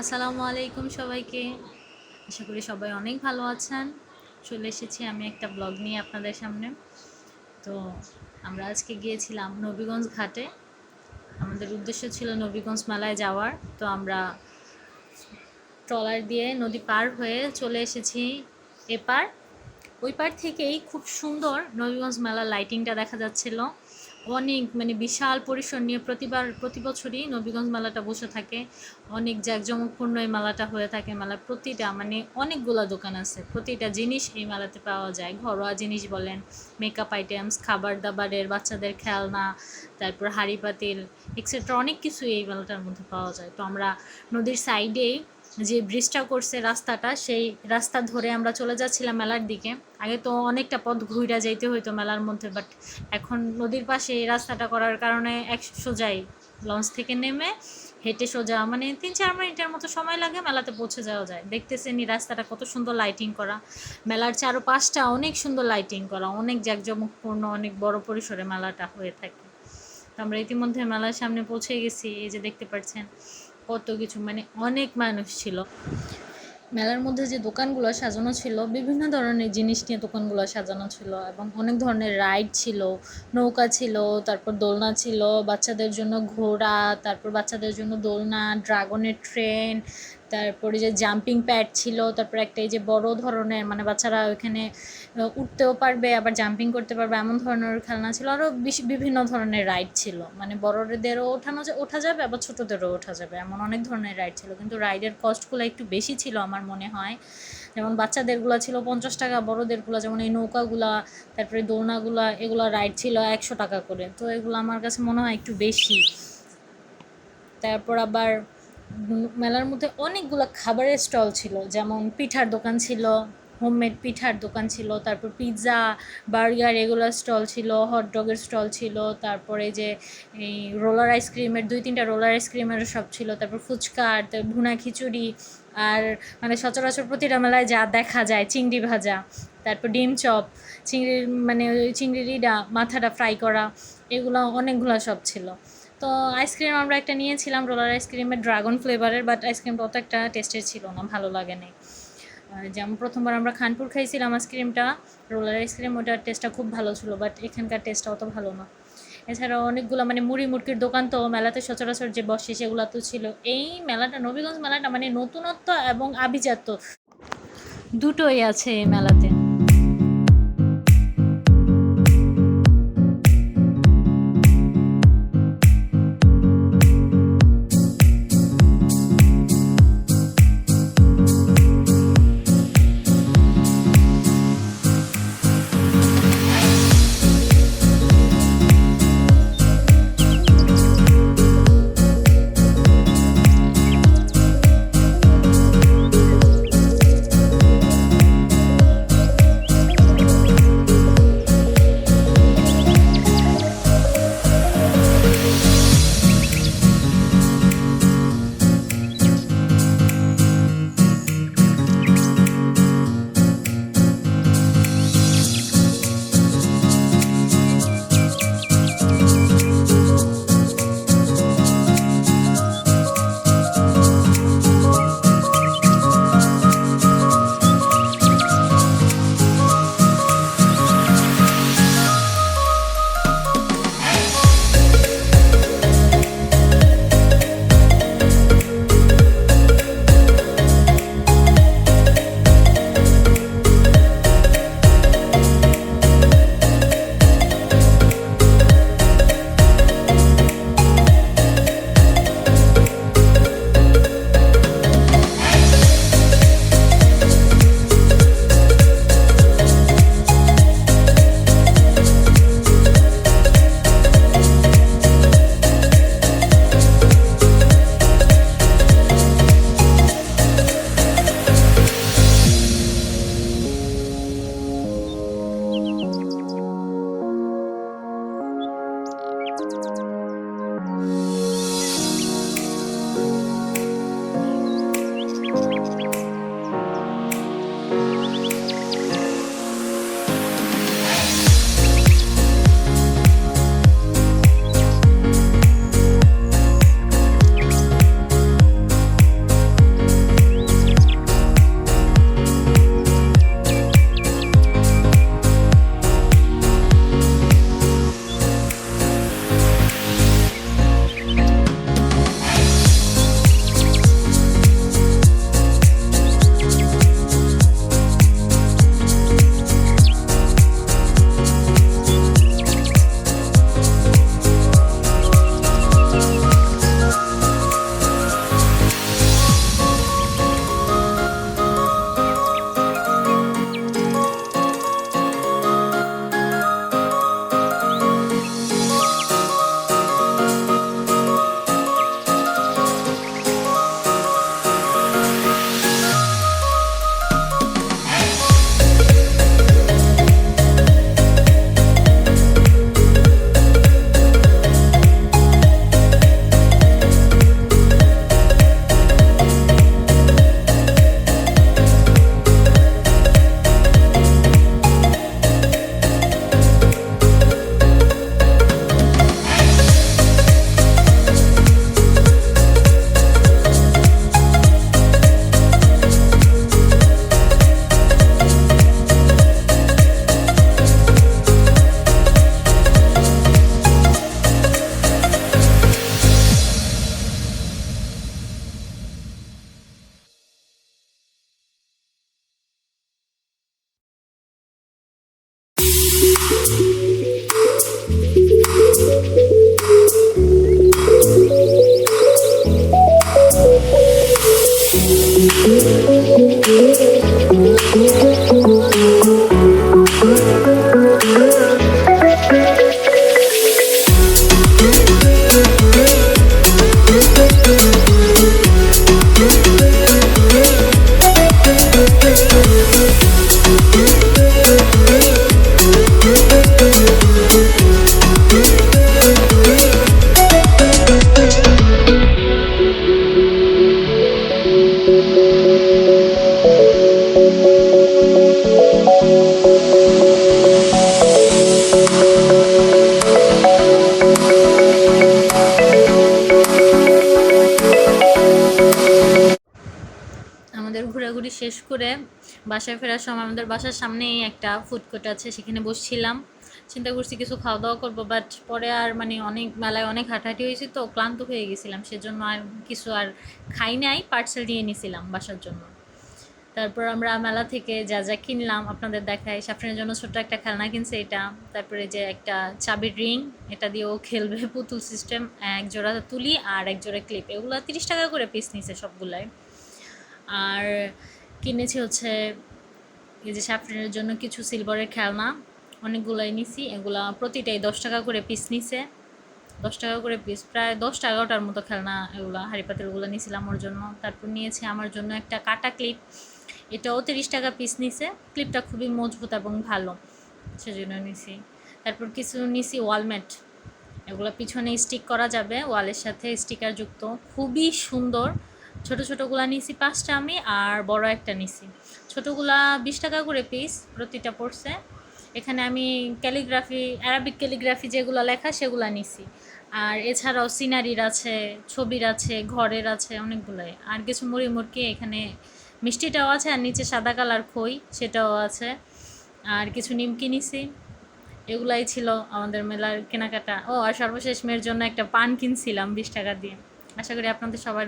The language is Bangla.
আসসালামু আলাইকুম সবাইকে। আশা করি সবাই অনেক ভালো আছেন। চলে এসেছি আমি একটা ব্লগ নিয়ে আপনাদের সামনে। তো আমরা আজকে গিয়েছিলাম নবীগঞ্জ ঘাটে। আমাদের উদ্দেশ্য ছিল নবীগঞ্জ মেলায় যাওয়ার। তো আমরা ট্রলার দিয়ে নদী পার হয়ে চলে এসেছি এপার। ওই পার থেকেই খুব সুন্দর নবীগঞ্জ মেলার লাইটিংটা দেখা যাচ্ছিল। অনেক মানে বিশাল পরিসর নিয়ে প্রতিবার, প্রতি বছরই নবীগঞ্জ মেলাটা বসে থাকে। অনেক জাঁকজমকপূর্ণ এই মেলাটা হয়ে থাকে মেলা প্রতিটা মানে অনেকগুলো দোকান আছে। প্রতিটা জিনিস এই মেলাতে পাওয়া যায়। ঘরোয়া জিনিস বলেন মেকআপ আইটেমস খাবার দাবারের বাচ্চাদের খেলনা, তারপর হাড়ি পাতিল এক্সেট্রা অনেক কিছু এই মেলাটার মধ্যে পাওয়া যায়। তো আমরা নদীর সাইডেই যে ব্রিজটা করছে রাস্তাটা, সেই রাস্তা ধরে আমরা চলে যাচ্ছিলাম মেলার দিকে। আগে তো অনেকটা পথ ঘুরে যাইতে হইতো মেলার মধ্যে বাট এখন নদীর পাশে এই রাস্তাটা করার কারণে এক সোজাই লঞ্চ থেকে নেমে হেঁটে সোজা মানে তিন চার মিনিটের মতো সময় লাগে মেলাতে পৌঁছে যাওয়া যায়। দেখতেছেন এই রাস্তাটা কত সুন্দর লাইটিং করা। মেলার চারপাশটা অনেক সুন্দর লাইটিং করা, অনেক জাঁকজমকপূর্ণ, অনেক বড় পরিসরে মেলাটা হয়ে থাকে। আমরা ইতিমধ্যে মেলার সামনে পৌঁছে গেছি, এই যে দেখতে পাচ্ছেন। কত কিছু মানে অনেক মানুষ ছিল। মেলার মধ্যে যে দোকানগুলো সাজানো ছিল, বিভিন্ন ধরনের জিনিস নিয়ে দোকানগুলো সাজানো ছিল এবং অনেক ধরনের রাইড ছিল, নৌকা ছিল, তারপর দোলনা ছিল, বাচ্চাদের জন্য ঘোড়া, তারপর বাচ্চাদের জন্য দোলনা, ড্রাগনের ট্রেন তারপরে যে জাম্পিং প্যাড ছিল, তারপর একটা এই যে বড় ধরনের মানে বাচ্চারা ওইখানে উঠতেও পারবে, আবার জাম্পিং করতে পারবে, এমন ধরনের খেলনা ছিল। আরও বিভিন্ন ধরনের রাইড ছিল। মানে বড়দেরও ওঠানো যা- ওঠা যাবে, আবার ছোটোদেরও ওঠা যাবে, এমন অনেক ধরনের রাইড ছিল। কিন্তু রাইডের কস্টগুলো একটু বেশি ছিল আমার মনে হয়। যেমন বাচ্চাদেরগুলো ছিল পঞ্চাশ টাকা, বড়দেরগুলো, যেমন এই নৌকাগুলা, তারপরে দোলনাগুলা, এগুলো রাইড ছিল একশো টাকা করে। তো এগুলো আমার কাছে মনে হয় একটু বেশি। তারপর আবার মেলার মধ্যে অনেকগুলো খাবারের স্টল ছিল, যেমন পিঠার দোকান ছিল হোমমেড পিঠার দোকান ছিল, তারপর পিৎজা বার্গার এগুলোর স্টল ছিল হট ডগের স্টল ছিল, তারপরে যে এই রোলার আইসক্রিমের দুই তিনটা রোলার আইসক্রিমের সব ছিল, তারপর ফুচকা তারপর ভুনা খিচুড়ি, আর মানে সচরাচর প্রতিটা মেলায় যা দেখা যায়, চিংড়ি ভাজা, তারপর ডিম চপ, চিংড়ির মানে ওই চিংড়ির মাথাটা ফ্রাই করা, এগুলো অনেকগুলো সব ছিল। তো আইসক্রিম আমরা একটা নিয়েছিলাম রোলার আইসক্রিমের ড্রাগন ফ্লেভারের বাট আইসক্রিমটা অত একটা টেস্টের ছিল না, ভালো লাগেনি। আর যেমন প্রথমবার আমরা খানপুর খাইছিলাম আইসক্রিমটা রোলার আইসক্রিম ওটার টেস্টটা খুব ভালো ছিল বাট এখানকার টেস্টটা অত ভালো না। এছাড়াও অনেকগুলো মানে মুড়ি মুরগির দোকান তো, মেলাতে সচরাচর যে বসে সেগুলো তো ছিল। এই মেলাটা, নবীগঞ্জ মেলাটা মানে নতুনত্ব এবং আভিজাত্য দুটোই আছে এই মেলাতে। করে বাসায় ফেরার সময় আমাদের বাসার সামনেই একটা ফুড কোর্ট আছে, সেখানে বসছিলাম। চিন্তা করছি কিছু খাওয়া দাওয়া করব বাট পরে আর মানে অনেক মেলায় অনেক হাঁটাহাঁটি হয়েছে তো ক্লান্ত হয়ে গেছিলাম, সেজন্য আর কিছু আর খাই নাই পার্সেল দিয়ে নিয়েছিলাম বাসার জন্য। তারপর আমরা মেলা থেকে যা যা কিনলাম আপনাদের দেখাই, সাফরিনের জন্য ছোট্ট একটা খেলনা কিনছে এটা, তারপরে যে একটা চাবির রিং এটা দিয়েও খেলবে পুতুল সিস্টেম এক জোড়া তুলি আর এক জোড়া ক্লিপ এগুলো তিরিশ টাকা করে পিস নিছে সবগুলাই। আর কিনেছি হচ্ছে এই যে সাফরিনের জন্য কিছু সিলভারের খেলনা। অনেকগুলাই নিছি, এগুলা প্রতিটাই দশ টাকা করে পিস নিছে। দশ টাকা করে পিস প্রায় দশ এগারোটার মতো খেলনা এগুলো, হাড়ি পাতিলগুলো নিয়েছিলাম ওর জন্য। তারপর নিয়েছি আমার জন্য একটা কাটা ক্লিপ এটাও তিরিশ টাকা পিস নিছে। ক্লিপটা খুবই মজবুত এবং ভালো, সেজন্য নিছি। তারপর কিছু নিছি ওয়ালমেট এগুলো পিছনে স্টিক করা যাবে ওয়ালের সাথে স্টিকার যুক্ত। খুবই সুন্দর ছোট ছোটোগুলা নিছি পাঁচটা আমি আর বড় একটা নিছি। ছোটোগুলা বিশ টাকা করে পিস প্রতিটা পড়ছে। এখানে আমি ক্যালিগ্রাফি অ্যারাবিক ক্যালিগ্রাফি যেগুলো লেখা সেগুলো নিছি। আর এছাড়াও সিনারির আছে, ছবির আছে, ঘরের আছে, অনেকগুলোই। আর কিছু মুড়ি মুড়কি এখানে মিষ্টিটাও আছে আর নিচে সাদা কালার খই সেটাও আছে। আর কিছু নিমকি নিছি। এগুলাই ছিল আমাদের মেলার কেনাকাটা। ও, আর সর্বশেষ মেয়ের জন্য একটা পান কিনছিলাম বিশ টাকা দিয়ে। আশা করি আপনাদের সবার